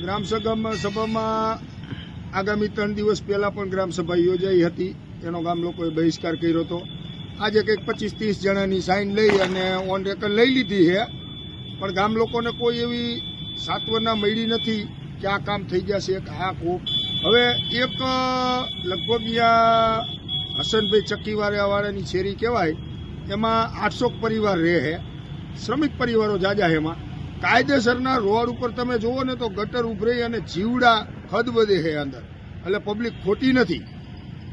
ગ્રામ સભામાં આગામી ત્રણ દિવસ પહેલા પણ ગ્રામસભા યોજાઈ હતી. એનો ગામ લોકોએ બહિષ્કાર કર્યો હતો. આજે કંઈક પચીસ ત્રીસ જણાની સાઇન લઈ અને ઓન રેકર્ડ લઈ લીધી છે. પણ ગામ લોકોને કોઈ એવી સાત્વના મળી નથી કે આ કામ થઈ જશે આ કો હવે એક લગભગ હસનભાઈ ચક્કીવાળા વાળાની શેરી કહેવાય, એમાં આઠસો પરિવાર રહે છે. શ્રમિક પરિવારો જાજા એમાં. કાયદેસરના રોડ ઉપર તમે જુઓ ને તો ગટર ઉભરાઈ અને જીવડા ખદબદે છે અંદર. એટલે પબ્લિક ખોટી નથી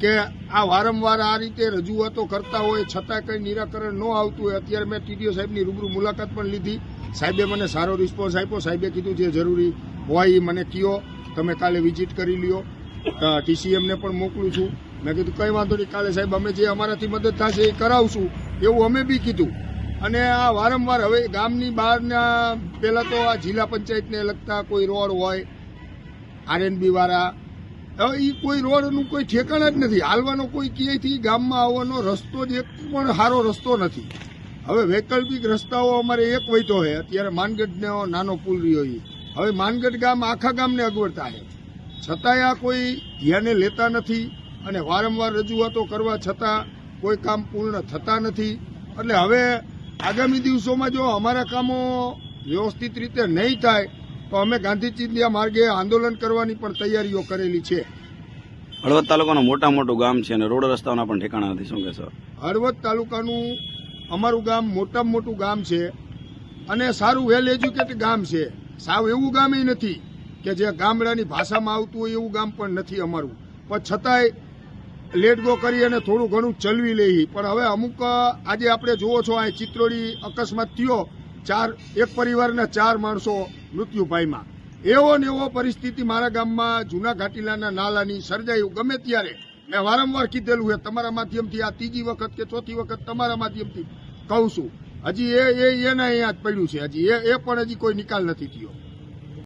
કે આ વારંવાર આ રીતે રજૂઆતો કરતા હોય, છતાં કંઈ નિરાકરણ ન આવતું હોય. અત્યારે મેં ટીડીઓ સાહેબની રૂબરૂ મુલાકાત પણ લીધી. સાહેબે મને સારો રિસ્પોન્સ આપ્યો. સાહેબે કીધું જે જરૂરી હોય એ મને કયો. તમે કાલે વિઝિટ કરી લ્યો. ટીસીએમને પણ મોકલું છું. મેં કીધું, કંઈ વાંધો નહીં. કાલે સાહેબ, અમે જે અમારાથી મદદ થશે એ કરાવશું. એવું અમે બી કીધું. અને આ વારંવાર હવે ગામની બહારના પહેલાં તો આ જિલ્લા પંચાયતને લગતા કોઈ રોડ હોય આરએનબી વાળા, હવે એ કોઈ રોડનું કોઈ ઠેકાણા જ નથી. હાલવાનો કોઈ ક્યાંયથી ગામમાં આવવાનો રસ્તો જ એક પણ સારો રસ્તો નથી. હવે વૈકલ્પિક રસ્તાઓ અમારે એક વહીતો છે. અત્યારે માનગઢનો નાનો પુલ રહ્યો એ હવે માનગઢ ગામ આખા ગામને અગવડતા છે. છતાંય આ કોઈ ધ્યાને લેતા નથી અને વારંવાર રજૂઆતો કરવા છતાં કોઈ કામ પૂર્ણ થતા નથી. એટલે હવે આગામી દિવસોમાં જો અમારા કામો વ્યવસ્થિત રીતે નહીં થાય તો અમે ગાંધી ચિંધ્યા માર્ગે આંદોલન કરવાની પણ તૈયારીઓ કરેલી છે. હળવદ તાલુકાનું મોટા મોટું ગામ છે અને રોડ રસ્તાઓના પણ ઠેકાણા નથી શું કહેશો? હળવદ તાલુકાનું અમારું ગામ મોટામાં મોટું ગામ છે અને સારું વેલ એજ્યુકેટેડ ગામ છે. સાવ એવું ગામ નથી કે જે ગામડાની ભાષામાં આવતું હોય એવું ગામ પણ નથી અમારું. પણ છતાંય લેટ ગો કરી અને થોડું ઘણું ચલવી લઈ. પણ હવે અમુક આજે આપણે જુઓ છો આ ચિત્રોડી અકસ્માત થયો, ચાર, એક પરિવારના ચાર માણસો મૃત્યુ પામ્યા. એવો ને એવો પરિસ્થિતિ મારા ગામમાં જૂના ઘાટીલાના નાલાની સર્જાયું. ગમે ત્યારે મેં વારંવાર કીધેલું છે તમારા માધ્યમથી, આ ત્રીજી વખત કે ચોથી વખત તમારા માધ્યમથી કહું છું. હજી એ એના અહીંયા જ પડ્યું છે. હજી એ એ પણ હજી કોઈ નિકાલ નથી થયો.